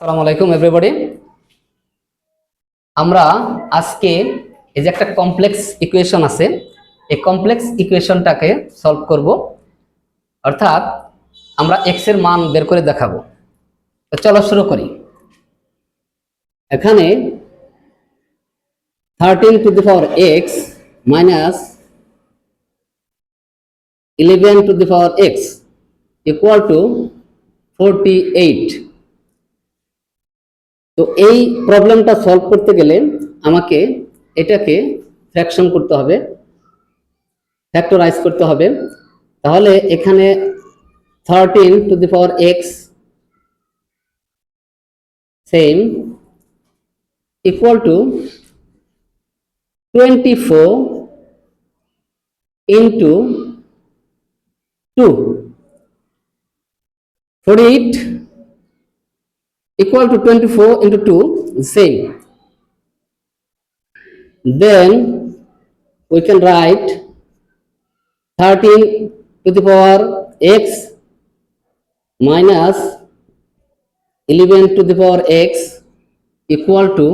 আসসালামু আলাইকুম এভরিবডি আমরা আজকে এই যে একটা কমপ্লেক্স ইকুয়েশন আছে, এই কমপ্লেক্স ইকুয়েশনটাকে সলভ করব। অর্থাৎ আমরা এক্সের মান বের করে দেখাবো। তো চলো শুরু করি। এখানে thirteen to the power x minus eleven to the power x equal to forty eight তো এই প্রবলেমটা সলভ করতে গেলে আমাকে এটাকে ফ্র্যাকশন করতে হবে ফ্যাক্টরাইজ করতে হবে। তাহলে এখানে thirteen to the power x same equal to twenty four into two forty eight equal to 24 into 2 same. Then we can write 13 to the power x minus 11 to the power x equal to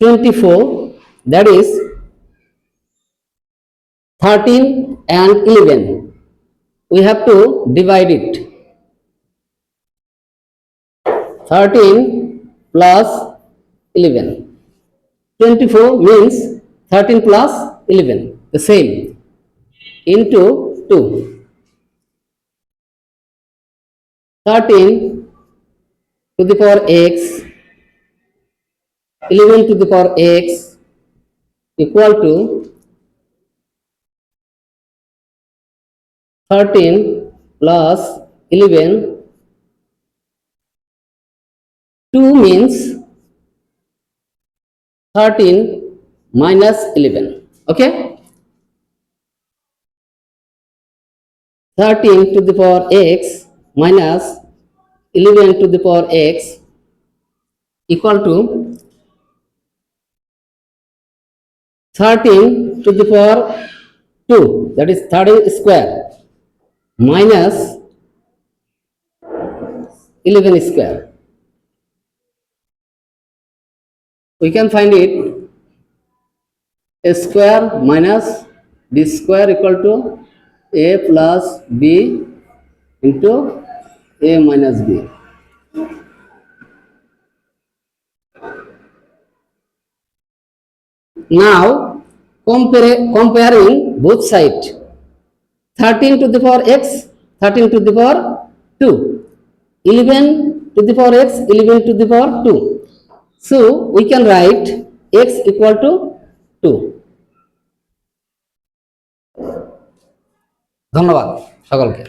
24 that is 13 and 11 we have to divide it. 13 plus 11 24 means 13 plus 11 the same into 2 13 to the power x 11 to the power x equal to 13 plus 11 2 means 13 minus 11 okay? 13 to the power x minus 11 to the power x equal to 13 to the power 2 that is 13 square minus 11 square. We can find it a square minus b square equal to a plus b into a minus b. Now compare, comparing both sides. 13 to the power x 13 to the power 2 11 to the power x 11 to the power 2 so we can write x equal to 2 ধন্যবাদ সকলকে